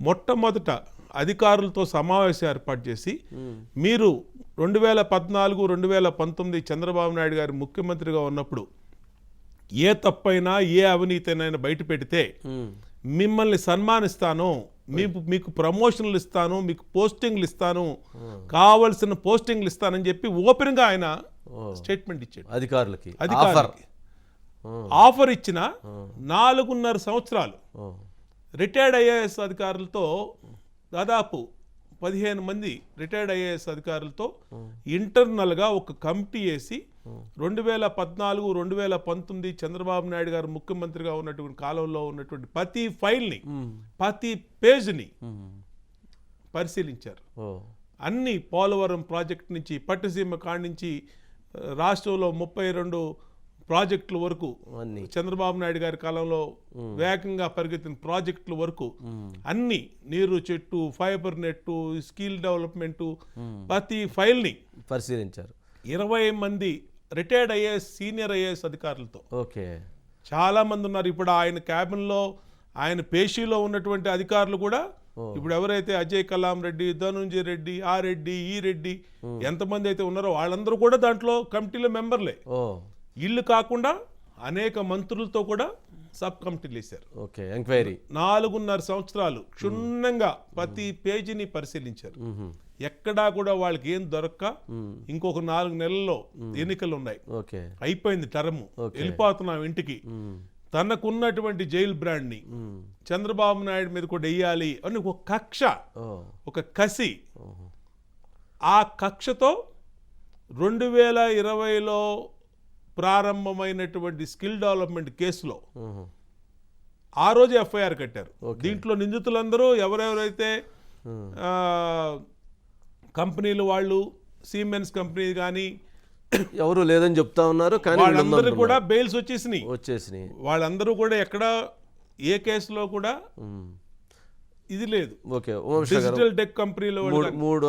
మొట్టమొదట అధికారులతో సమావేశం ఏర్పాటు చేసి మీరు రెండు వేల పద్నాలుగు రెండు వేల పంతొమ్మిది చంద్రబాబు నాయుడు గారు ముఖ్యమంత్రిగా ఉన్నప్పుడు ఏ తప్పైనా ఏ అవినీతినైనా బయట పెడితే. మిమ్మల్ని సన్మానిస్తాను మీకు మీకు ప్రమోషన్లు ఇస్తాను మీకు పోస్టింగ్లు ఇస్తాను కావలసిన పోస్టింగ్లు ఇస్తానని చెప్పి ఓపెన్గా ఆయన స్టేట్మెంట్ ఇచ్చాడు. అధికారులకి. ఆఫర్. అధికారులకి ఆఫర్ ఇచ్చిన నాలుగున్నర సంవత్సరాలు. రిటైర్డ్ ఐఏఎస్ అధికారులతో దాదాపు పదిహేను మంది రిటైర్డ్ ఐఏఎస్ అధికారులతో ఇంటర్నల్గా ఒక కమిటీ వేసి రెండు వేల పద్నాలుగు రెండు వేల పంతొమ్మిది చంద్రబాబు నాయుడు గారు ముఖ్యమంత్రిగా ఉన్నటువంటి కాలంలో ఉన్నటువంటి ప్రతి ఫైల్ని. ప్రతి పేజ్ని. పరిశీలించారు. అన్ని పోలవరం ప్రాజెక్ట్ నుంచి పట్టుసీమ కాడి నుంచి రాష్ట్రంలో ముప్పై రెండు ప్రాజెక్టుల వరకు చంద్రబాబు నాయుడు గారి కాలంలో వేగంగా పరిగెత్తిన ప్రాజెక్టుల వరకు అన్ని నీరు చెట్టు ఫైబర్ నెట్టు స్కిల్ డెవలప్మెంట్ ప్రతి ఫైల్ని పరిశీలించారు. ఇరవై మంది రిటైర్డ్ ఐఏఎస్ సీనియర్ ఐఏఎస్ అధికారులతో. ఓకే. చాలా మంది ఉన్నారు. ఇప్పుడు ఆయన క్యాబిన్లో ఆయన పేషీలో ఉన్నటువంటి అధికారులు కూడా ఇప్పుడు ఎవరైతే అజయ్ కలాం రెడ్డి ధనుంజయ రెడ్డి ఆ రెడ్డి ఈ రెడ్డి ఎంతమంది అయితే ఉన్నారో వాళ్ళందరూ కూడా దాంట్లో కమిటీలో మెంబర్లే. ఇల్లు కాకుండా అనేక మంత్రులతో కూడా సబ్ కమిటీలు వేశారు. Okay enquiry. నాలుగున్నర సంవత్సరాలు క్షుణ్ణంగా ప్రతి పేజీని పరిశీలించారు. ఎక్కడా కూడా వాళ్ళకి ఏం దొరక్క ఇంకొక నాలుగు నెలల్లో ఎన్నికలు ఉన్నాయి అయిపోయింది టర్మ్. వెళ్ళిపోతున్నాం ఇంటికి. తనకున్నటువంటి జైల్ బ్రాండ్ని ఉమ్. చంద్రబాబు నాయుడు మీద కూడా వెయ్యాలి అని ఒక కక్ష ఒక కసి. ఆ కక్షతో రెండు వేల ఇరవైలో ప్రారంభమైనటువంటి స్కిల్ డెవలప్మెంట్ కేసులో. ఆ రోజు ఎఫ్ఐఆర్ కట్టారు. దీంట్లో నిందితులందరూ ఎవరెవరైతే కంపెనీలు వాళ్ళు సీమెన్స్ కంపెనీ కానీ ఎవరు లేదని చెప్తా ఉన్నారు కానీ వీళ్ళు వాళ్ళందరూ. కూడా బెయిల్స్ వచ్చేసినాయి. వచ్చేసినాయి. వాళ్ళందరూ కూడా ఎక్కడ ఏ కేసులో కూడా. ఇది లేదు. ఓకే డిజిటల్ టెక్ కంపెనీలో మూడు